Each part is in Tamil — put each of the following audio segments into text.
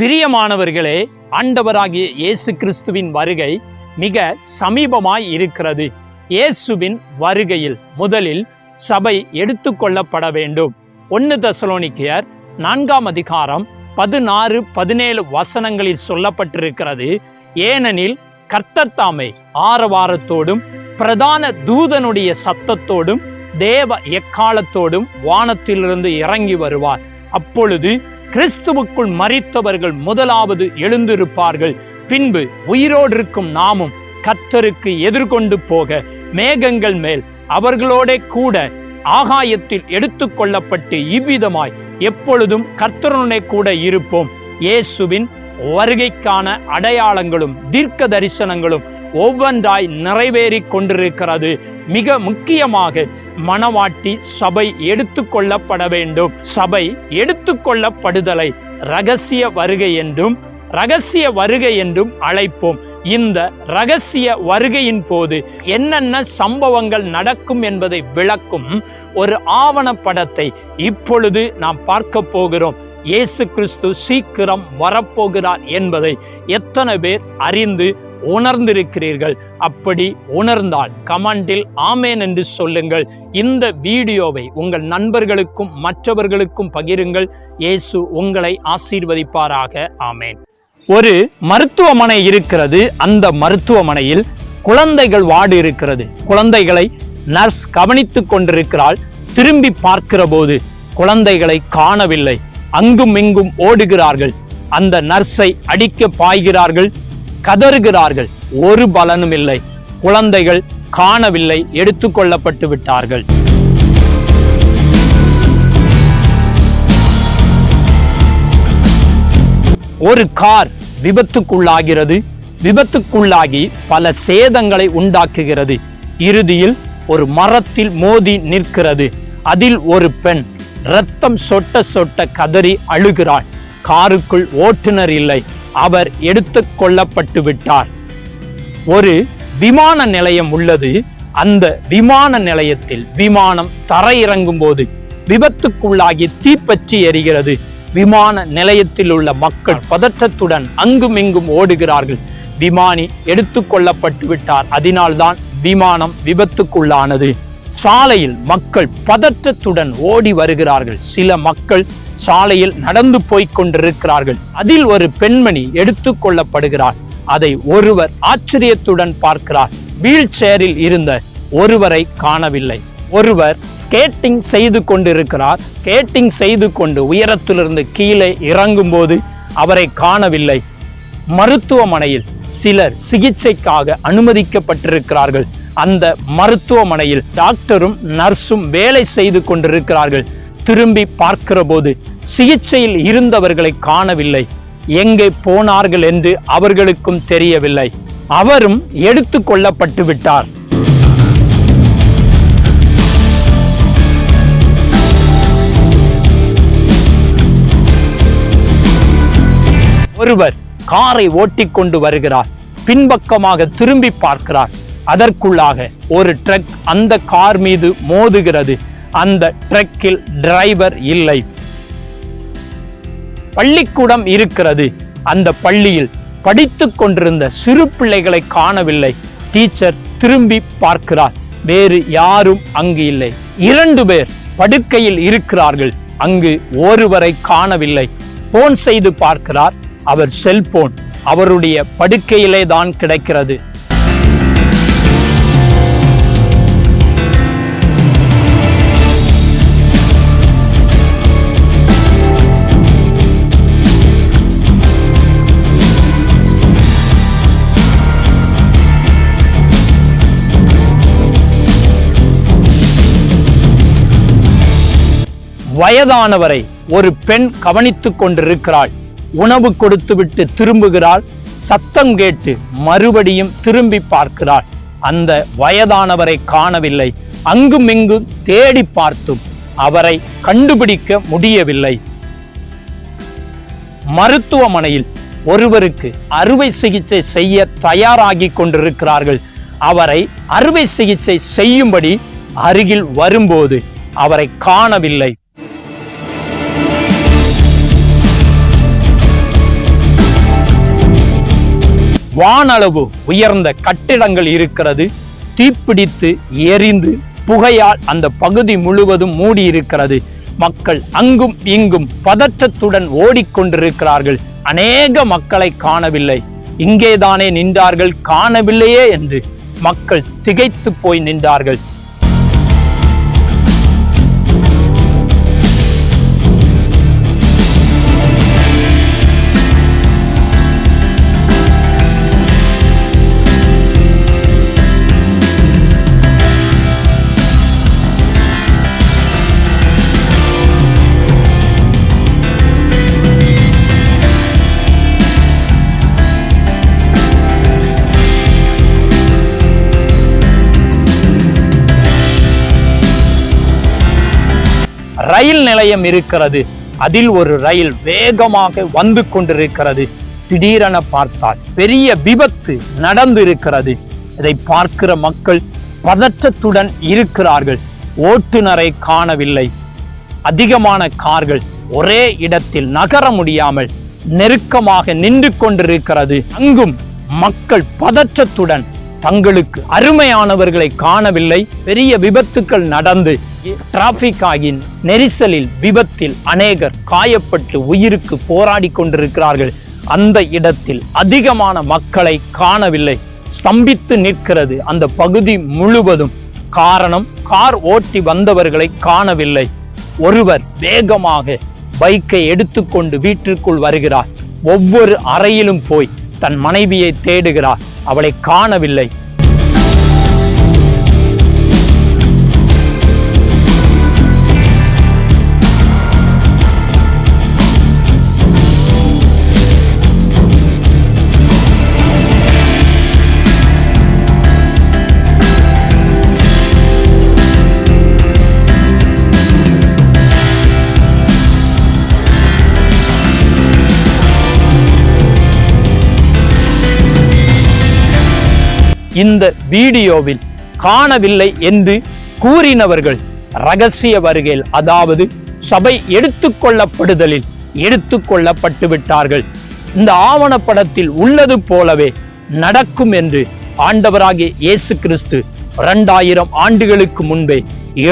பிரியமானவர்களே ஆண்டவராகிய இயேசு கிறிஸ்துவின் வருகை மிக சமீபமாய் இருக்கிறது. இயேசுவின் வருகையில் முதலில் சபை எடுத்துக்கொள்ளப்பட வேண்டும். ஒன்று தசலோனிக்கியர் நான்காம் அதிகாரம் பதினாறு பதினேழு வசனங்களில் சொல்லப்பட்டிருக்கிறது. ஏனெனில் கர்த்தர் தாமே ஆரவாரத்தோடும் பிரதான தூதனுடைய சத்தத்தோடும் தேவ எக்காலத்தோடும் வானத்திலிருந்து இறங்கி வருவார். அப்பொழுது கிறிஸ்துவுக்குள் மறித்தவர்கள் முதலாவது எழுந்திருப்பார்கள். பின்பு உயிரோடு இருக்கும் நாமும் கர்த்தருக்கு எதிர்கொண்டு போக மேகங்கள் மேல் அவர்களோட கூட ஆகாயத்தில் எடுத்துக்கொள்ளப்பட்டு இவ்விதமாய் எப்பொழுதும் கர்த்தருடனே கூட இருப்போம். இயேசுவின் வருகைக்கான அடையாளங்களும் தீர்க்க தரிசனங்களும் ஒவ்வொன்றாய் நிறைவேறி கொண்டிருக்கிறது. மிக முக்கியமாக மணவாட்டி சபை எடுத்துக்கொள்ளப்பட வேண்டும். சபை எடுத்துக்கொள்ளப்படுதலை ரகசிய வருகை என்றும் ரகசிய வருகை என்றும் அழைப்போம். இந்த ரகசிய வருகையின் போது என்னென்ன சம்பவங்கள் நடக்கும் என்பதை விளக்கும் ஒரு ஆவணப்படத்தை இப்பொழுது நாம் பார்க்க போகிறோம். இயேசு கிறிஸ்து சீக்கிரம் வரப்போகிறார் என்பதை எத்தனை பேர் அறிந்து உணர்ந்திருக்கிறீர்கள். அப்படி உணர்ந்தால் கமெண்டில் ஆமேன் என்று சொல்லுங்கள். இந்த வீடியோவை உங்கள் நண்பர்களுக்கும் மற்றவர்களுக்கும் பகிருங்கள். இயேசு உங்களை ஆசீர்வதிப்பாராக. ஆமேன். ஒரு மருத்துவமனை இருக்கிறது. அந்த மருத்துவமனையில் குழந்தைகள் வார்டு இருக்கிறது. குழந்தைகளை நர்ஸ் கவனித்துக் கொண்டிருக்கிறாள் திரும்பி பார்க்கிற போது குழந்தைகளை காணவில்லை. அங்கும் இங்கும் ஓடுகிறார்கள். அந்த நர்ஸை அடிக்க பாய்கிறார்கள். கதறுகிறார்கள். ஒரு பலனும் இல்லை. குழந்தைகள் காணவில்லை. எடுத்துக்கொள்ளப்பட்டு விட்டார்கள். ஒரு கார் விபத்துக்குள்ளாகிறது. விபத்துக்குள்ளாகி பல சேதங்களை உண்டாக்குகிறது. இறுதியில் ஒரு மரத்தில் மோதி நிற்கிறது. அதில் ஒரு பெண் ரத்தம் சொட்ட சொட்ட கதறி அழுகிறாள். காருக்குள் ஓட்டுநர் இல்லை. அவர் எடுத்து கொள்ளப்பட்டு விட்டார். ஒரு விமான நிலையம் உள்ளது. அந்த விமான நிலையத்தில் விமானம் தரையிறங்கும் போது விபத்துக்குள்ளாகி தீப்பற்றி எரிகிறது. விமான நிலையத்தில் உள்ள மக்கள் பதற்றத்துடன் அங்கும் இங்கும் ஓடுகிறார்கள். விமானி எடுத்துக்கொள்ளப்பட்டு விட்டார். அதனால்தான் விமானம் விபத்துக்குள்ளானது. சாலையில் மக்கள் பதற்றத்துடன் ஓடி வருகிறார்கள். சில மக்கள் சாலையில் நடந்து போய்க் கொண்டிருக்கிறார்கள். அதில் ஒரு பெண்மணி எடுத்து கொள்ளப்படுகிறார் அதை ஒருவர் ஆச்சரியத்துடன் பார்க்கிறார். வீல் சேரில் இருந்த ஒருவரை காணவில்லை. ஒருவர் ஸ்கேட்டிங் செய்து கொண்டிருக்கிறார். ஸ்கேட்டிங் செய்து கொண்டு உயரத்திலிருந்து கீழே இறங்கும் போது அவரை காணவில்லை. மருத்துவமனையில் சிலர் சிகிச்சைக்காக அனுமதிக்கப்பட்டிருக்கிறார்கள். அந்த மருத்துவமனையில் டாக்டரும் நர்ஸும் வேலை செய்து கொண்டிருக்கிறார்கள். திரும்பி பார்க்கிற போது சிகிச்சையில் இருந்தவர்களை காணவில்லை. எங்கே போனார்கள் என்று அவர்களுக்கும் தெரியவில்லை. அவரும் எடுத்து கொள்ளப்பட்டு விட்டார். ஒருவர் காரை ஓட்டிக்கொண்டு வருகிறார். பின்பக்கமாக திரும்பி பார்க்கிறார். அதற்குள்ளாக ஒரு ட்ரக் அந்த கார் மீது மோதுகிறது. அந்த ட்ரக்கில் டிரைவர் இல்லை. பள்ளிக்கூடம் இருக்கிறது. அந்த பள்ளியில் படித்துக் கொண்டிருந்த சிறு பிள்ளைகளை காணவில்லை. டீச்சர் திரும்பி பார்க்கிறார். வேறு யாரும் அங்கு இல்லை. இரண்டு பேர் படுக்கையில் இருக்கிறார்கள். அங்கு ஒருவரை காணவில்லை. போன் செய்து பார்க்கிறார். அவர் செல்போன் அவருடைய படுக்கையிலே தான் கிடைக்கிறது. வயதானவரை ஒரு பெண் கவனித்து கொண்டிருக்கிறாள். உணவு கொடுத்துவிட்டு திரும்புகிறாள். சத்தம் கேட்டு மறுபடியும் திரும்பி பார்க்கிறாள். அந்த வயதானவரை காணவில்லை. அங்குமிங்கும் தேடி பார்த்தும் அவரை கண்டுபிடிக்க முடியவில்லை. மருத்துவமனையில் ஒருவருக்கு அறுவை சிகிச்சை செய்ய தயாராகி கொண்டிருக்கிறார்கள். அவரை அறுவை சிகிச்சை செய்யும்படி அருகில் வரும்போது அவரை காணவில்லை. வானளவு உயர்ந்த கட்டிடங்கள் இருக்கிறது. தீப்பிடித்து எரிந்து புகையால் அந்த பகுதி முழுவதும் மூடி இருக்கிறது மக்கள் அங்கும் இங்கும் பதற்றத்துடன் ஓடிக்கொண்டிருக்கிறார்கள். அநேக மக்களை காணவில்லை. இங்கேதானே நின்றார்கள் காணவில்லையே என்று மக்கள் திகைத்து போய் நின்றார்கள். ரயில் நிலையம் இருக்கிறது. அதில் ஒரு ரயில் வேகமாக வந்து கொண்டிருக்கிறது. திடீரென பார்த்தால் பெரிய விபத்து நடந்து இருக்கிறது இதை பார்க்கிற மக்கள் பதற்றத்துடன் இருக்கிறார்கள். ஓட்டுநரை காணவில்லை. அதிகமான கார்கள் ஒரே இடத்தில் நகர முடியாமல் நெருக்கமாக நின்று கொண்டிருக்கிறது. அங்கும் மக்கள் பதற்றத்துடன் தங்களுக்கு அருமையானவர்களை காணவில்லை. பெரிய விபத்துக்கள் நடந்து டிராபிக் ஆகி நெரிசலில் விபத்தில் அநேகர் காயப்பட்டு உயிருக்கு போராடி கொண்டிருக்கிறார்கள். அந்த இடத்தில் அதிகமான மக்களை காணவில்லை. ஸ்தம்பித்து நிற்கிறது அந்த பகுதி முழுவதும். காரணம் கார் ஓட்டி வந்தவர்களை காணவில்லை. ஒருவர் வேகமாக பைக்கை எடுத்துக்கொண்டு வீட்டிற்குள் வருகிறார். ஒவ்வொரு அறையிலும் போய் தன் மனைவியை தேடுகிறார். அவளை காணவில்லை. இந்த வீடியோவில் காணவில்லை என்று கூறினவர்கள் ரகசிய வருகையில் அதாவது சபை எடுத்துக்கொள்ளப்படுதலில் எடுத்துக்கொள்ளப்பட்டு விட்டார்கள். இந்த ஆவணப்படத்தில் உள்ளது போலவே நடக்கும் என்று ஆண்டவராகிய இயேசு கிறிஸ்து இரண்டாயிரம் ஆண்டுகளுக்கு முன்பே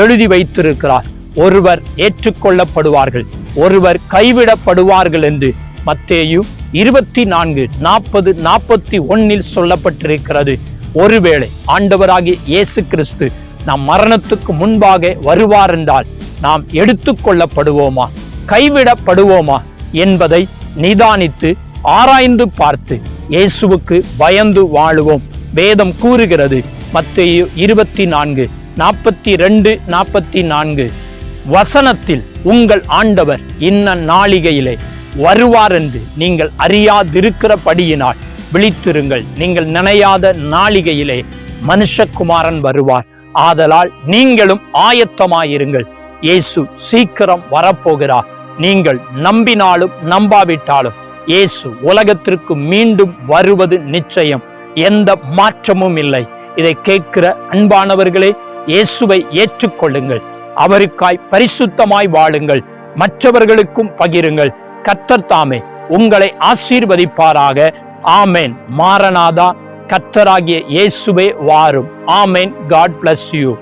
எழுதி வைத்திருக்கிறார். ஒருவர் ஏற்றுக்கொள்ளப்படுவார்கள் ஒருவர் கைவிடப்படுவார்கள் என்று மத்தேயு இருபத்தி நான்கு நாற்பது நாற்பத்தி ஒன்னில் சொல்லப்பட்டிருக்கிறது. ஒருவேளை ஆண்டவராகிய இயேசு கிறிஸ்து நம் மரணத்துக்கு முன்பாக வருவார் என்றால் நாம் எடுத்துக்கொள்ளப்படுவோமா கைவிடப்படுவோமா? என்பதை நிதானித்து ஆராய்ந்து பார்த்து இயேசுவுக்கு பயந்து வாழுவோம். வேதம் கூறுகிறது மத்திய இருபத்தி நான்கு நாற்பத்தி ரெண்டு நாற்பத்தி நான்கு வசனத்தில் உங்கள் ஆண்டவர் இன்ன நாளிகையிலே வருவார் என்று நீங்கள் அறியாதிருக்கிறபடியினால் விழித்திருங்கள். நீங்கள் நினையாத நாளிகையிலே மனுஷகுமாரன் வருவார். ஆதலால் நீங்களும் ஆயத்தமாயிருங்கள். இயேசு சீக்கிரம் வரப்போகிறார். நீங்கள் நம்பினாலும் நம்பாவிட்டாலும் இயேசு உலகத்திற்கு மீண்டும் வருவது நிச்சயம். எந்த மாற்றமும் இல்லை. இதை கேட்கிற அன்பானவர்களே இயேசுவை ஏற்றுக்கொள்ளுங்கள். அவருக்காய் பரிசுத்தமாய் வாழுங்கள். மற்றவர்களுக்கும் பகிருங்கள். கத்தர் தாமே உங்களை ஆசீர்வதிப்பாராக. ஆமேன். மாரநாதா கத்தராகிய இயேசுவே வாரும். ஆமேன். God bless you